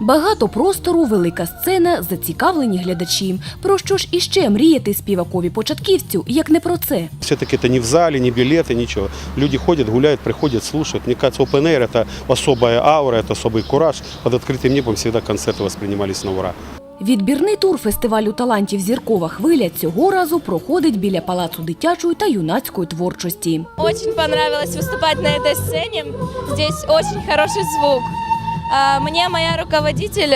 Багато простору, велика сцена, зацікавлені глядачі. Про що ж іще мріяти співакові початківцю, як не про це? Все-таки это не в зале, не билеты, ничего. Люди ходят, гуляют, приходят, слушают. Мне кажется, Open Air – это особая аура, это особый кураж. Под открытым небом всегда концерты воспринимались на ура. Відбірний тур фестивалю талантів Зіркова хвиля цього разу проходить біля палацу дитячої та юнацької творчості. Очень понравилось выступать на этой сцене. Здесь очень хороший звук. Мне моя руководитель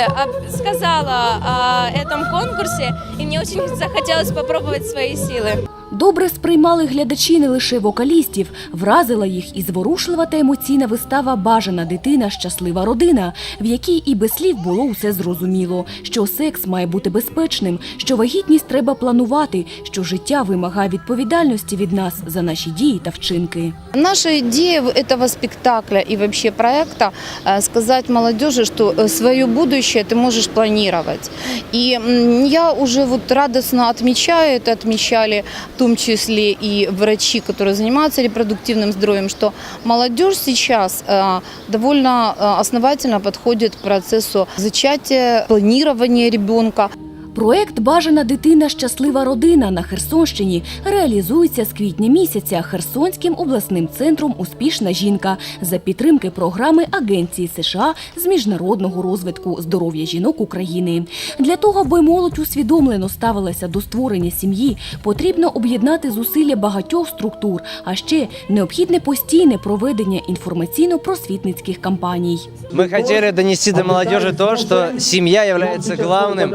сказала о этом конкурсе, и мне очень захотелось попробовать свои силы. Добре сприймали глядачі не лише вокалістів, вразила їх і зворушлива та емоційна вистава Бажана дитина, щаслива родина, в якій і без слів було усе зрозуміло, що секс має бути безпечним, що вагітність треба планувати, що життя вимагає відповідальності від нас за наші дії та вчинки. Наша идея в- этого спектакля и вообще проекта э, сказать молодежи, что э, свое будущее ты можешь планировать. И м, я уже вот радостно отмечаю это, отмечали в том числе и врачи, которые занимаются репродуктивным здоровьем, что молодежь сейчас э, довольно э, основательно подходит к процессу зачатия, планирования ребенка. Проект Бажана дитина щаслива родина на Херсонщині реалізується з квітня місяця Херсонським обласним центром Успішна жінка за підтримки програми Агенції США з міжнародного розвитку здоров'я жінок України. Для того, аби молодь усвідомлено ставилася до створення сім'ї, потрібно об'єднати зусилля багатьох структур, а ще необхідне постійне проведення інформаційно-просвітницьких кампаній. Мы хотели донести до молодежи то, что семья является главным,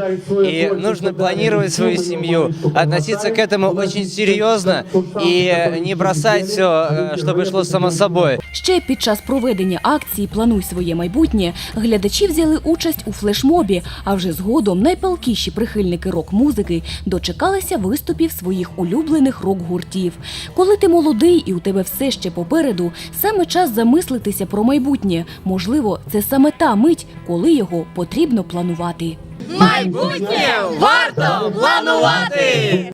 и нужно планировать свою семью, относиться к этому очень серьезно и не бросать все, чтобы шло само собой. Ще під час проведення акції Плануй своє майбутнє глядачі взяли участь у флешмобі. А вже згодом найпалкіші прихильники рок-музики дочекалися виступів своїх улюблених рок-гуртів. Коли ти молодий і у тебе все ще попереду, саме час замислитися про майбутнє. Можливо, це саме та мить, коли його потрібно планувати. Майбутнє варто планувати!